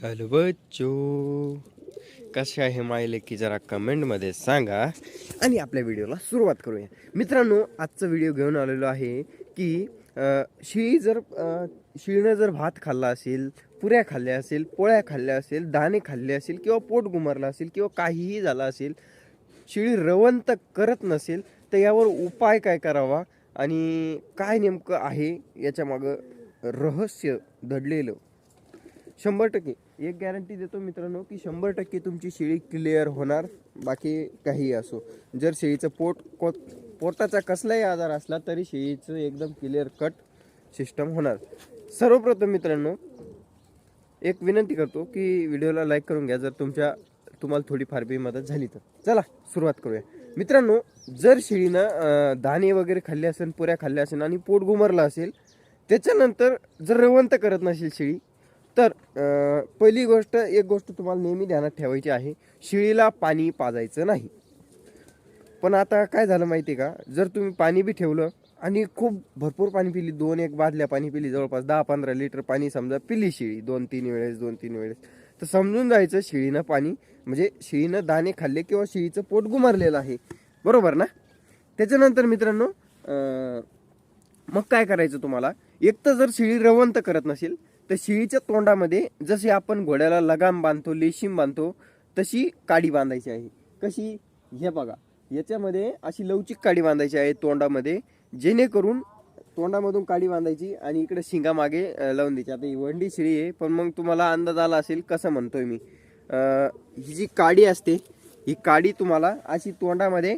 Hello बच्चो कसे आहे माहिले की जरा कमेंटमध्ये सांगा आणि आपल्या व्हिडिओला सुरुवात करूया. मित्रांनो आजचा व्हिडिओ घेऊन आलेलो आहे की शिळी जर शिळीनं जर भात खाल्ला असेल पुऱ्या खाल्ल्या असेल पोळ्या खाल्ल्या असेल दाणे खाल्ले असेल किंवा पोट गुमरलं असेल किंवा काहीही झालं असेल शिळी रवंत करत नसेल तर यावर उपाय काय करावा आणि काय नेमकं आहे याच्यामागं रहस्य दडलेलं शंभर टक्के. एक गॅरंटी देतो मित्रांनो की शंभर टक्के तुमची शेळी क्लिअर होणार बाकी काही असो. जर शेळीचं पोट को पोटाचा कसलाही आजार असला तरी शेळीचं एकदम क्लिअर कट सिस्टम होणार. सर्वप्रथम मित्रांनो एक विनंती करतो की व्हिडिओला लाईक करून घ्या जर तुमच्या तुम्हाला थोडीफार बी मदत झाली तर. चला सुरुवात करूया. मित्रांनो जर शेळीनं दाणे वगैरे खाल्ले असेल पुऱ्या खाल्ल्या असेल आणि पोट गुमरलं असेल त्याच्यानंतर जर रवंत करत नसेल शेळी तर पहिली गोष्ट एक गोष्ट तुम्हाला नेहमी ध्यानात ठेवायची आहे शिळीला पाणी पाजायचं नाही. पण आता काय झालं माहिती आहे का? जर तुम्ही पाणी बी ठेवलं आणि खूप भरपूर पाणी पिली दोन एक बादल्या पाणी पिली जवळपास दहा पंधरा लिटर पाणी समजा पिली शिळी दोन तीन वेळेस दोन तीन वेळेस तर समजून जायचं शिळीनं पाणी म्हणजे शिळीनं दाणे खाल्ले किंवा शिळीचं पोट गुमारलेलं आहे. बरोबर ना? त्याच्यानंतर मित्रांनो मग काय करायचं तुम्हाला? एक तर जर शिळी रवंत करत नसेल तर शेळीच्या तोंडामध्ये जसे आपण घोड्याला लगाम बांधतो लेशिम बांधतो तशी काडी बांधायची आहे. कशी? हे बघा. याच्यामध्ये अशी लवचिक काडी बांधायची आहे तोंडामध्ये जेणेकरून तोंडामधून काडी बांधायची आणि इकडे शिंगामागे मागे लावून द्यायची. आता ही वंडी शिळी आहे पण मग तुम्हाला अंदाज आला असेल कसं म्हणतोय मी. ही जी काडी असते ही काडी तुम्हाला अशी तोंडामध्ये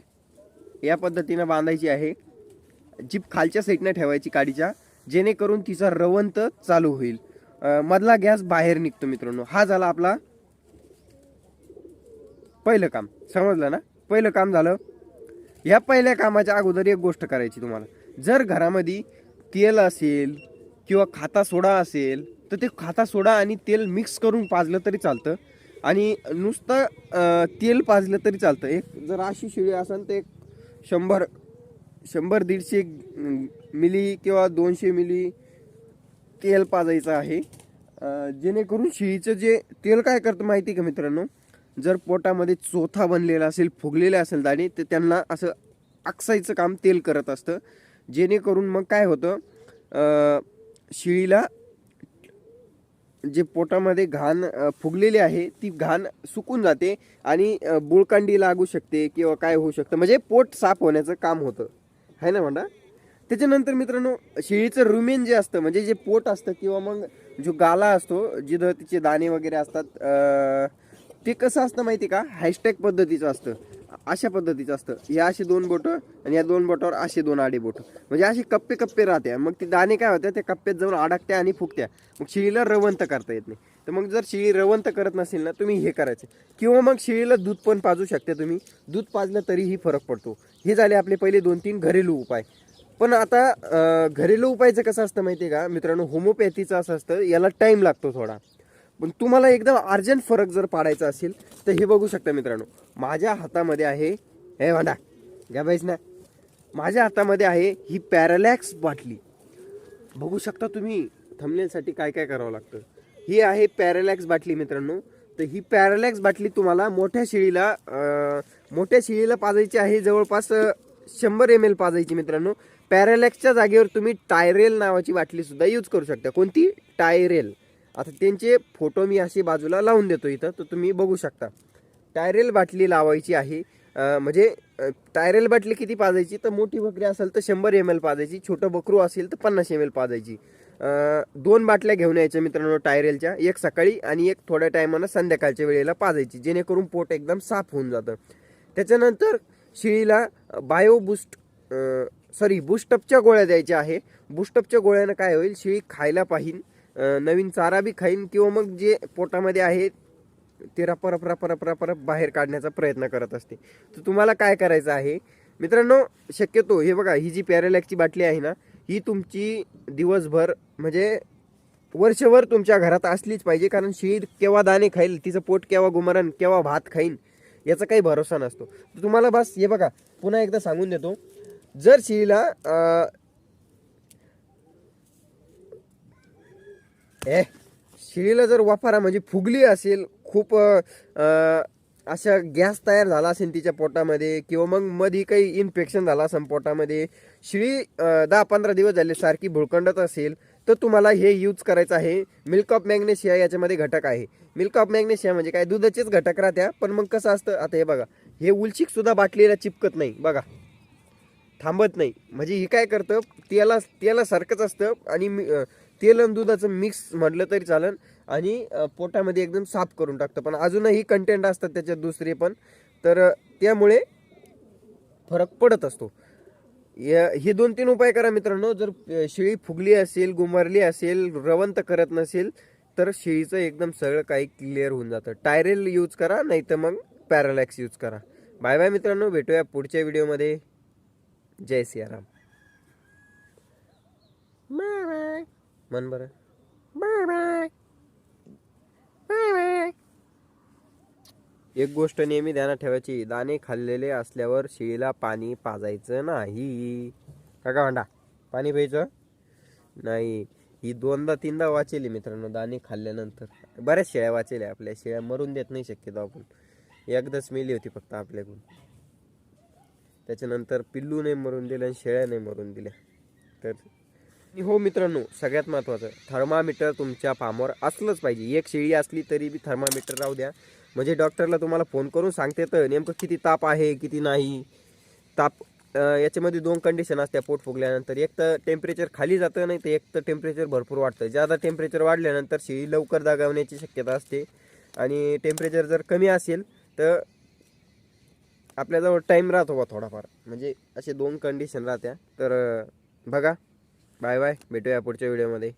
या पद्धतीनं बांधायची आहे. जीप खालच्या साईडनं ठेवायची काडीच्या जेणेकरून तिचा रवंत चालू होईल. मधला गॅस बाहेर निघतो मित्रांनो. हा झाला आपला पहिलं काम. समजलं ना? पहिलं काम झालं. या पहिल्या कामाच्या अगोदर एक गोष्ट करायची तुम्हाला. जर घरामध्ये तेल असेल किंवा खाता सोडा असेल तर ते खाता सोडा आणि तेल मिक्स करून पाजलं तरी चालतं. आणि नुसतं तेल पाजलं तरी चालतं. एक जर अशी शिळी असेल तर एक शंभर शंभर दीडशे मिली किंवा दोनशे मिली तेल पाजायचं आहे. जेणेकरून शिळीचं जे तेल काय करतं माहिती आहे का मित्रांनो? जर पोटामध्ये चोथा बनलेला असेल फुगलेला असेल दाणे तर त्यांना असं आकसायचं काम तेल करत असतं. जेणेकरून मग काय होतं? शिळीला जे पोटामध्ये घाण फुगलेली आहे ती घाण सुकून जाते आणि बुळकांडी लागू शकते किंवा काय होऊ शकतं. म्हणजे पोट साफ होण्याचं काम होतं. है ना म्हणा त्याच्यानंतर मित्रांनो शेळीचं रुमेन जे असतं म्हणजे जे पोट असतं किंवा मग जो गाला असतो जिथं तिचे दाणे वगैरे असतात ते कसं असतं माहिती का? हॅशटॅग पद्धतीचं असतं. अशा पद्धतीचं असतं. या असे दोन बोटं आणि या दोन बोटावर असे दोन आडे बोटं. म्हणजे असे कप्पे कप्पे राहते. मग ते दाणे काय होत्या त्या कप्प्यात जाऊन अडकत्या आणि फुकत्या मग शेळीला रवंत करता येत नाही. तर मग जर शेळी रवंत करत नसेल ना तुम्ही हे करायचं. किंवा मग शेळीला दूध पण पाजू शकता तुम्ही. दूध पाजलं तरीही फरक पडतो. हे झाले आपले पहिले दोन तीन घरेलू उपाय. पण आता अं, घरेलू उपायचं कसं असतं माहिती आहे का? मित्रांनो होमोपॅथीचं असं असतं याला टाईम लागतो थोडा. पण तुम्हाला एकदम अर्जंट फरक जर पाडायचा असेल तर हे बघू शकता मित्रांनो. माझ्या हातामध्ये आहे हे भांडा घ्या बाईस ना. माझ्या हातामध्ये आहे ही पॅरालॅक्स बाटली. बघू शकता तुम्ही थंबनेलसाठी काय काय करावं लागतं. ही आहे पॅरालॅक्स बाटली मित्रांनो. तर ही पॅरालॅक्स बाटली तुम्हाला मोठ्या शिळीला अं, मोठ्या शिळीला पाजायची आहे जवळपास अं, शंभर एम एल पाजायची मित्रांनो. पॅरालॅक्सच्या जागेवर तुम्ही टायरेल नावाची बाटलीसुद्धा यूज करू शकता. कोणती? टायरेल. आता त्यांचे फोटो मी अशी बाजूला लावून देतो इथं तर तुम्ही बघू शकता. टायरेल बाटली लावायची आहे. म्हणजे टायरेल बाटली किती पाजायची? तर मोठी बकरी असेल तर शंभर एम एल पाजायची छोटं बकरू असेल तर पन्नास एम एल पाजायची. दोन बाटल्या घेऊन यायच्या मित्रांनो टायरेलच्या एक सकाळी आणि एक थोड्या टायमानं संध्याकाळच्या वेळेला पाजायची जेणेकरून पोट एकदम साफ होऊन जातं. त्याच्यानंतर शिळीला बायो बूस्ट सॉरी बूस्टअपच्या गोळ्या द्यायच्या आहे. बूस्टअपच्या गोळ्यानं काय होईल? शेळी खायला पाहिन. नवीन चारा बी खाईन किंवा मग जे पोटामध्ये आहे ते रपरप रपरप रपरप बाहेर काढण्याचा प्रयत्न करत असते. तर तुम्हाला काय करायचं आहे? मित्रांनो शक्यतो हे बघा ही जी पॅरेलॅकची बाटली आहे ना ही तुमची दिवसभर म्हणजे वर्षभर तुमच्या घरात असलीच पाहिजे कारण शेळी केव्हा दाणे खाईल तिचं पोट केव्हा गुमरण केव्हा भात खाईन याचा काही भरोसा नसतो. तर तुम्हाला बस हे बघा पुन्हा एकदा सांगून देतो. जर शिळीला ए शिळीला जर वाफारा म्हणजे फुगली असेल खूप अशा गॅस तयार झाला असेल तिच्या पोटामध्ये किंवा मग मध्ये काही इन्फेक्शन झालं असेल पोटामध्ये शिळी दहा पंधरा दिवस झाले सारखी भुळकंडत असेल तर तुम्हाला हे यूज करायचं आहे. मिल्क ऑफ मॅग्नेशिया याच्यामध्ये घटक आहे. मिल्क ऑफ मॅग्नेशिया म्हणजे काय? दुधाचेच घटक राहत्या पण मग कसं असतं? आता हे बघा. हे उलशीकसुद्धा बाटलीला चिपकत नाही. बघा. थांबत नाही. म्हणजे हे काय करतं तेला सारखंच असतं आणि मी- तेल आणि दुधाचं मिक्स म्हटलं तरी चालेल आणि पोटामध्ये एकदम साफ करून टाकतं. पण अजूनही कंटेंट असतात त्याच्यात दुसरे पण. तर त्यामुळे फरक पडत असतो. या- हे दोन तीन उपाय करा मित्रांनो. जर शेळी फुगली असेल गुमारली असेल रवंत करत नसेल तर शेळीचं एकदम सगळं काही क्लिअर होऊन जातं. टायरेल यूज करा नाही तर मग पॅरालॅक्स यूज करा. बाय बाय मित्रांनो. भेटूया पुढच्या व्हिडिओमध्ये जय सियाराम. बाय बाय मन बरं. बाय बाय बाय बाय एक गोष्ट नेहमी ध्यानात ठेवायची दाणे खाल्लेले असल्यावर शेळीला पाणी पाजायचं नाही. काका भांडा पाणी प्यायचं? नाही. ही दोनदा तीनदा वाचेली मित्रांनो दाणे खाल्ल्यानंतर. बऱ्याच शेळ्या वाचेल्या आपल्या शेळ्या मरून देत नाही शक्यतो आपण. एकदाच मेली होती फक्त आपल्याकडून. त्याच्यानंतर पिल्लू नाही मरून दिलं आणि शेळ्या नाही मरून दिल्या तर हो मित्रांनो सगळ्यात महत्त्वाचं थर्मामीटर तुमच्या फार्मवर असलंच पाहिजे. एक शेळी असली तरी बी थर्मामीटर राहू द्या. म्हणजे डॉक्टरला तुम्हाला फोन करून सांगते तर नेमकं किती ताप आहे किती नाही. ताप याच्यामध्ये दोन कंडिशन असत्या पोट फुगल्यानंतर. एक तर टेम्परेचर खाली जातं नाही तर एक तर टेम्परेचर भरपूर वाढतं. ज्यादा टेम्परेचर वाढल्यानंतर शेळी लवकर दागावण्याची शक्यता असते. आणि टेम्परेचर जर कमी असेल तर आपल्याजवळ टाईम राहतो बा थोडाफार. म्हणजे असे दोन कंडिशन राहत्या. तर बघा. बाय बाय भेटूया पुढच्या व्हिडिओमध्ये